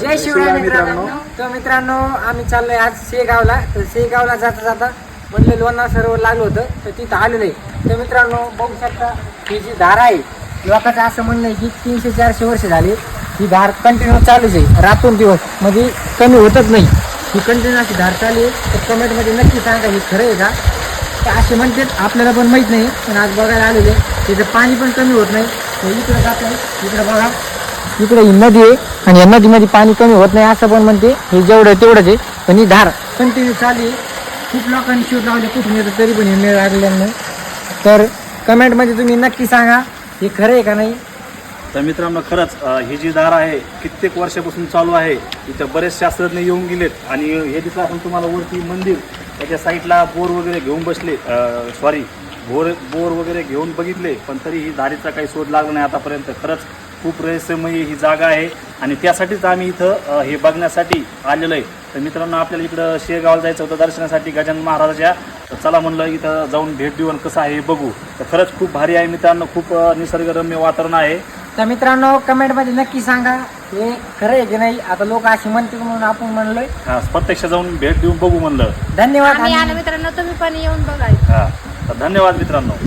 जय शिवराय मित्रांनो. तर मित्रांनो आम्ही चाललोय आज शेगावला. तर शेगावला जाता जाता म्हणले लोणार सरोवर लागलं होतं तर तिथं आलेलं आहे तर मित्रांनो बघू शकता ही जी धार आहे लोकांचं असं म्हणणं आहे की तीनशे चारशे वर्ष झाली ही धार कंटिन्यू चालूच आहे. रातून दिवस. म्हणजे कमी होतच नाही. ही कंटिन्यू अशी धार चालू आहे. तर कमेंटमध्ये नक्की सांगा ही खरं आहे का? तर असे म्हणतात आपल्याला पण माहीत नाही पण आज बघायला आलेले तिथं पाणी पण कमी होत नाही. तर इकडं जात आहे इकडं बघा. इकडे ही नदी आहे आणि या नदीमध्ये पाणी कमी होत नाही असं पण म्हणते. हे जेवढं तेवढंच आहे. पण ही धार कंटिन्यू चालू आहे. खूप लोकांनी शोध लावले कुठून येतं तरी पण हे मिळ लागलेलं नाही. तर कमेंटमध्ये तुम्ही नक्की सांगा हे खरं आहे का नाही? तर मित्रांनो खरंच अ, ही जी दार आहे कित्येक वर्षापासून चालू आहे. इथं बरेच शास्त्रज्ञ येऊन गेलेत. आणि हे दिसलं आपण तुम्हाला वरती मंदिर त्याच्या साईडला बोर वगैरे घेऊन बसले. सॉरी बोर बोर वगैरे घेऊन बघितले. पण तरी ही दारीचा काही शोध लागला नाही आतापर्यंत. खरंच खूप रहस्यमय ही जागा आहे आणि त्यासाठीच आम्ही इथं हे बघण्यासाठी आलेलो आहे. तर मित्रांनो आपल्याला इकडं शेगावला जायचं होतं दर्शनासाठी गजानन महाराजाच्या. तर चला म्हणलं इथं जाऊन भेट देऊन कसं आहे हे बघू. तर खरंच खूप भारी आहे मित्रांनो खूप निसर्गरम्य वातावरण आहे. तर मित्रांनो कमेंटमध्ये नक्की सांगा हे खरं आहे की नाही? आता लोक अशी म्हणतील म्हणून आपण म्हणलोय. हा प्रत्यक्ष जाऊन भेट देऊन बघू म्हणलं. धन्यवाद आम्ही आणि आलो मित्रांनो तुम्ही पण येऊन बघायचं हा तर धन्यवाद मित्रांनो.